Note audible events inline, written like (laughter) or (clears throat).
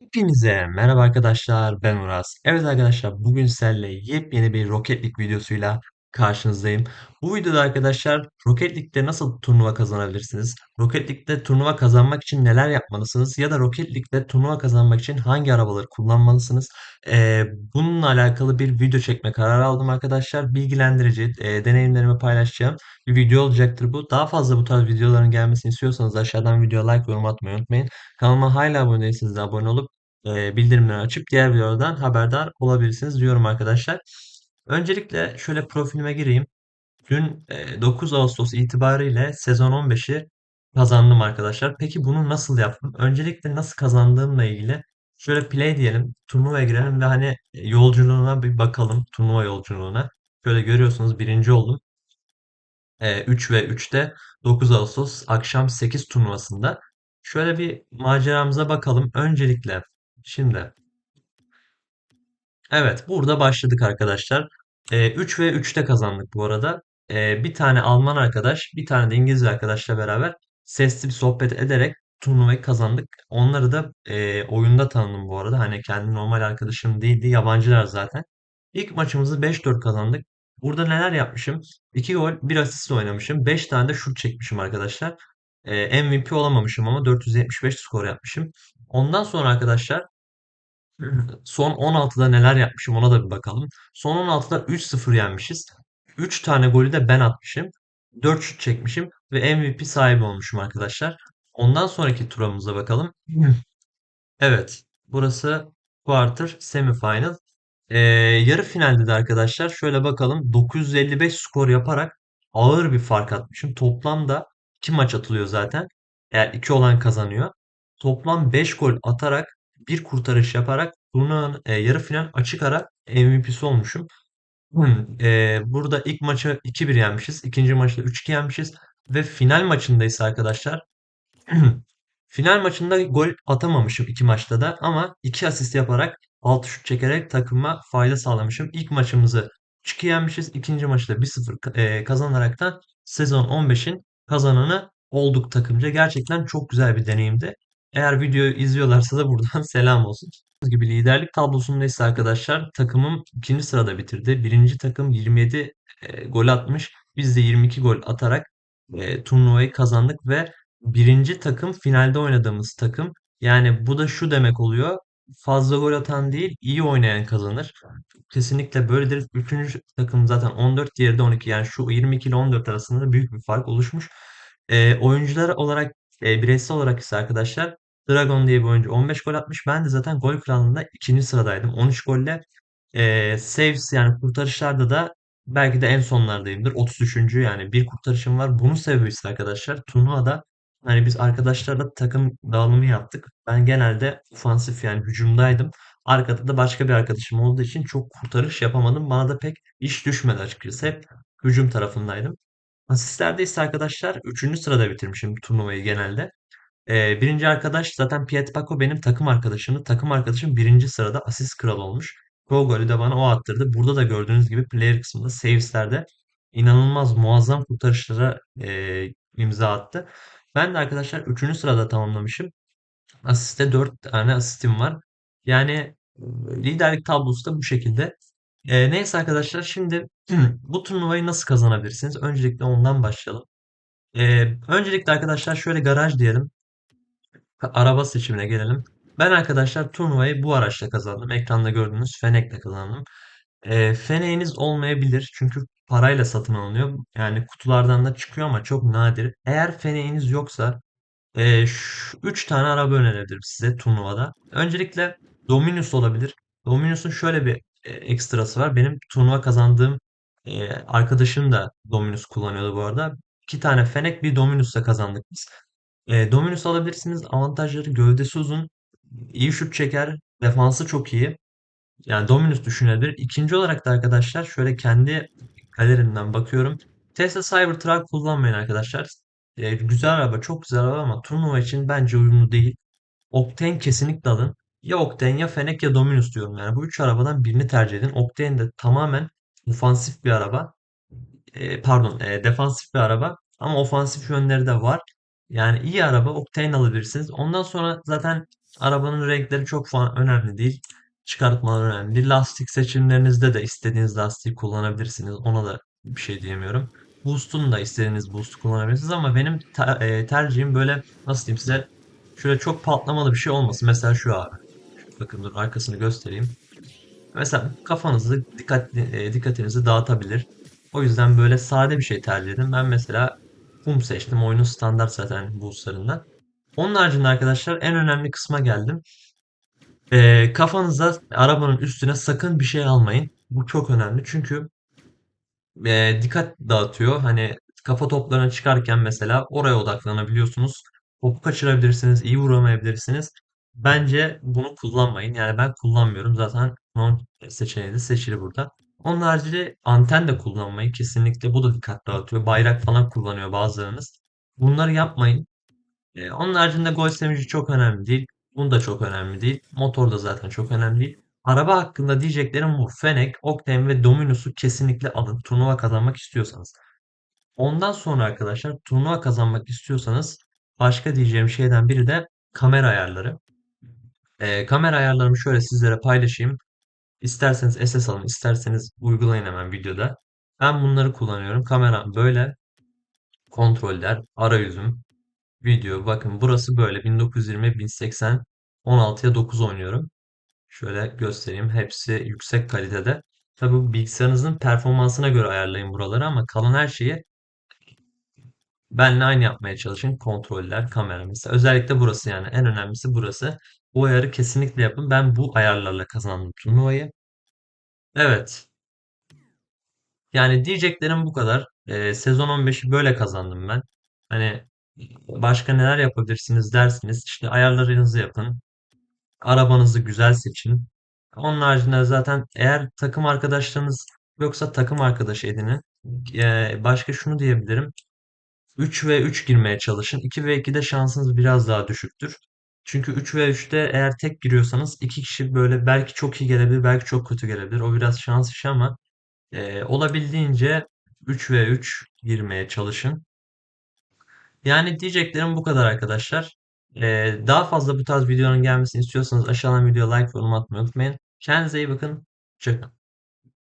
Hepinize merhaba arkadaşlar ben Uras. Evet arkadaşlar bugün sizlerle yepyeni bir Rocket League videosuyla karşınızdayım. Bu videoda arkadaşlar Rocket League'de nasıl turnuva kazanabilirsiniz? Rocket League'de turnuva kazanmak için neler yapmalısınız? Ya da Rocket League'de turnuva kazanmak için hangi arabaları kullanmalısınız? Ee, bununla alakalı bir video çekme kararı aldım arkadaşlar. Bilgilendirici, e, deneyimlerimi paylaşacağım bir video olacaktır bu. Daha fazla bu tarz videoların gelmesini istiyorsanız aşağıdan videoya like, yorum atmayı unutmayın. Kanalıma hala abone değilseniz de abone olup e, bildirimleri açıp diğer videolardan haberdar olabilirsiniz diyorum arkadaşlar. Öncelikle şöyle profilime gireyim. Dün e, 9 Ağustos itibariyle sezon 15'i kazandım arkadaşlar. Peki bunu nasıl yaptım? Öncelikle nasıl kazandığımla ilgili şöyle play diyelim, turnuvaya girelim ve hani e, yolculuğuna bir bakalım, turnuva yolculuğuna. Şöyle görüyorsunuz birinci oldum. E, 3 ve 3'te 9 Ağustos akşam 8 turnuvasında. Şöyle bir maceramıza bakalım. Öncelikle şimdi Evet, burada başladık arkadaşlar. Ee, 3 ve 3'te kazandık bu arada. Bir tane Alman arkadaş, bir tane de İngiliz arkadaşla beraber sesli bir sohbet ederek turnuvayı kazandık. Onları da oyunda tanıdım bu arada. Hani kendi normal arkadaşım değildi, yabancılar zaten. İlk maçımızı 5-4 kazandık. Burada neler yapmışım? 2 gol, 1 asist oynamışım. 5 tane de şut çekmişim arkadaşlar. MVP olamamışım ama 475 skor yapmışım. Ondan sonra arkadaşlar Son 16'da neler yapmışım ona da bir bakalım. Son 16'da 3-0 yenmişiz. 3 tane golü de ben atmışım. 4 şut çekmişim ve MVP sahibi olmuşum arkadaşlar. Ondan sonraki turumuza bakalım. Evet, burası quarter semifinal. Ee, yarı finalde de arkadaşlar şöyle bakalım 955 skor yaparak ağır bir fark atmışım. Toplamda 2 maç atılıyor zaten. Eğer 2 olan kazanıyor. Toplam 5 gol atarak bir kurtarış yaparak turnuvanın e, yarı final açık ara MVP'si olmuşum. E, burada ilk maçı 2-1 yenmişiz. ikinci maçta 3-2 yenmişiz. Ve final maçındayız arkadaşlar (clears throat) Final maçında gol atamamışım iki maçta da ama iki asist yaparak 6 şut çekerek takıma fayda sağlamışım. İlk maçımızı 3-2 yenmişiz. İkinci maçta 1-0 e, kazanaraktan sezon 15'in kazananı olduk takımca. Gerçekten çok güzel bir deneyimdi. Eğer videoyu izliyorlarsa da buradan (laughs) selam olsun. Gördüğünüz gibi liderlik tablosunda ise arkadaşlar takımım ikinci sırada bitirdi. Birinci takım 27 e, gol atmış. Biz de 22 gol atarak e, turnuvayı kazandık ve birinci takım finalde oynadığımız takım. Yani bu da şu demek oluyor. Fazla gol atan değil, iyi oynayan kazanır. Kesinlikle böyledir. Üçüncü takım zaten 14, diğeri de 12. Yani şu 22 ile 14 arasında da büyük bir fark oluşmuş. E, oyuncular olarak, e, bireysel olarak ise arkadaşlar Dragon diye bir oyuncu 15 gol atmış. Ben de zaten gol kralında ikinci sıradaydım. 13 golle e, saves yani kurtarışlarda da belki de en sonlardayımdır. 33. yani bir kurtarışım var. Bunun sebebi ise arkadaşlar turnuvada hani biz arkadaşlarla takım dağılımı yaptık. Ben genelde ofansif yani hücumdaydım. Arkada da başka bir arkadaşım olduğu için çok kurtarış yapamadım. Bana da pek iş düşmedi açıkçası. Hep hücum tarafındaydım. Asistlerde ise arkadaşlar üçüncü sırada bitirmişim turnuvayı genelde. Ee, birinci arkadaş zaten Piet Paco benim takım arkadaşımdı. Takım arkadaşım birinci sırada asist kralı olmuş. Çoğu golü de bana o attırdı. Burada da gördüğünüz gibi player kısmında saveslerde inanılmaz muazzam kurtarışlara e, imza attı. Ben de arkadaşlar üçüncü sırada tamamlamışım. Asiste 4 tane asistim var. Yani liderlik tablosu da bu şekilde. E, neyse arkadaşlar şimdi (clears throat) bu turnuvayı nasıl kazanabilirsiniz? Öncelikle ondan başlayalım. E, öncelikle arkadaşlar şöyle garaj diyelim. Araba seçimine gelelim. Ben arkadaşlar turnuvayı bu araçla kazandım. Ekranda gördüğünüz Fenek'le kazandım. E, Fenek'iniz olmayabilir çünkü parayla satın alınıyor. Yani kutulardan da çıkıyor ama çok nadir. Eğer Fenek'iniz yoksa e, 3 tane araba önerebilirim size turnuvada. Öncelikle Dominus olabilir. Dominus'un şöyle bir e, ekstrası var. Benim turnuva kazandığım e, arkadaşım da Dominus kullanıyordu bu arada. İki tane Fennec bir Dominus'la kazandık biz. E, Dominus alabilirsiniz. Avantajları gövdesi uzun, iyi şut çeker, defansı çok iyi. Yani Dominus düşünebilir. İkinci olarak da arkadaşlar şöyle kendi galerimden bakıyorum. Tesla Cybertruck kullanmayın arkadaşlar. E, güzel araba, çok güzel araba ama turnuva için bence uyumlu değil. Octane kesinlikle alın. Ya Octane ya Fennec ya Dominus diyorum. Yani bu üç arabadan birini tercih edin. Octane de tamamen ofansif bir araba. E, pardon, e, defansif bir araba ama ofansif yönleri de var. Yani iyi araba Octane alabilirsiniz. Ondan sonra zaten Arabanın renkleri çok falan önemli değil. Çıkartmalar önemli. Lastik seçimlerinizde de istediğiniz lastiği kullanabilirsiniz. Ona da bir şey diyemiyorum. Boost'unu da istediğiniz boost'u kullanabilirsiniz ama benim e, tercihim böyle nasıl diyeyim size şöyle çok patlamalı bir şey olmasın. Mesela şu abi. Bakın dur arkasını göstereyim. Mesela kafanızı dikkatli, e, dikkatinizi dağıtabilir. O yüzden böyle sade bir şey tercih edin. Ben mesela kum seçtim. Oyunun standart zaten boostlarından. Onun haricinde arkadaşlar en önemli kısma geldim. E, kafanıza arabanın üstüne sakın bir şey almayın. Bu çok önemli çünkü e, dikkat dağıtıyor. Hani kafa toplarına çıkarken mesela oraya odaklanabiliyorsunuz. Topu kaçırabilirsiniz, iyi vuramayabilirsiniz. Bence bunu kullanmayın. Yani ben kullanmıyorum. Zaten non seçeneği de seçili burada. Onun haricinde anten de kullanmayın. Kesinlikle bu da dikkat dağıtıyor. Bayrak falan kullanıyor bazılarınız. Bunları yapmayın. E, onun haricinde gol sevinci çok önemli değil. Bunda çok önemli değil. Motor da zaten çok önemli değil. Araba hakkında diyeceklerim bu. Fennec, Octane ve Dominus'u kesinlikle alın. Turnuva kazanmak istiyorsanız. Ondan sonra arkadaşlar turnuva kazanmak istiyorsanız başka diyeceğim şeyden biri de kamera ayarları. E, kamera ayarlarımı şöyle sizlere paylaşayım. İsterseniz SS alın, isterseniz uygulayın hemen videoda. Ben bunları kullanıyorum. Kameram böyle. Kontroller, arayüzüm, Video bakın burası böyle 1920 1080 16'ya 9 oynuyorum. Şöyle göstereyim. Hepsi yüksek kalitede. Tabii bu bilgisayarınızın performansına göre ayarlayın buraları ama kalan her şeyi benle aynı yapmaya çalışın. Kontroller, kamera mesela. Özellikle burası yani en önemlisi burası. Bu ayarı kesinlikle yapın. Ben bu ayarlarla kazandım turnuvayı. Evet. Yani diyeceklerim bu kadar. Ee, sezon 15'i böyle kazandım ben. Hani başka neler yapabilirsiniz dersiniz. İşte ayarlarınızı yapın. Arabanızı güzel seçin. Onun haricinde zaten eğer takım arkadaşlarınız yoksa takım arkadaşı edinin. Eee, başka şunu diyebilirim. 3 ve 3 girmeye çalışın. 2 ve 2'de şansınız biraz daha düşüktür. Çünkü 3 ve 3'te eğer tek giriyorsanız iki kişi böyle belki çok iyi gelebilir, belki çok kötü gelebilir. O biraz şans işi ama eee, olabildiğince 3 ve 3 girmeye çalışın. Yani diyeceklerim bu kadar arkadaşlar. Ee, daha fazla bu tarz videoların gelmesini istiyorsanız aşağıdan videoya like ve yorum atmayı unutmayın. Kendinize iyi bakın. Hoşça kalın.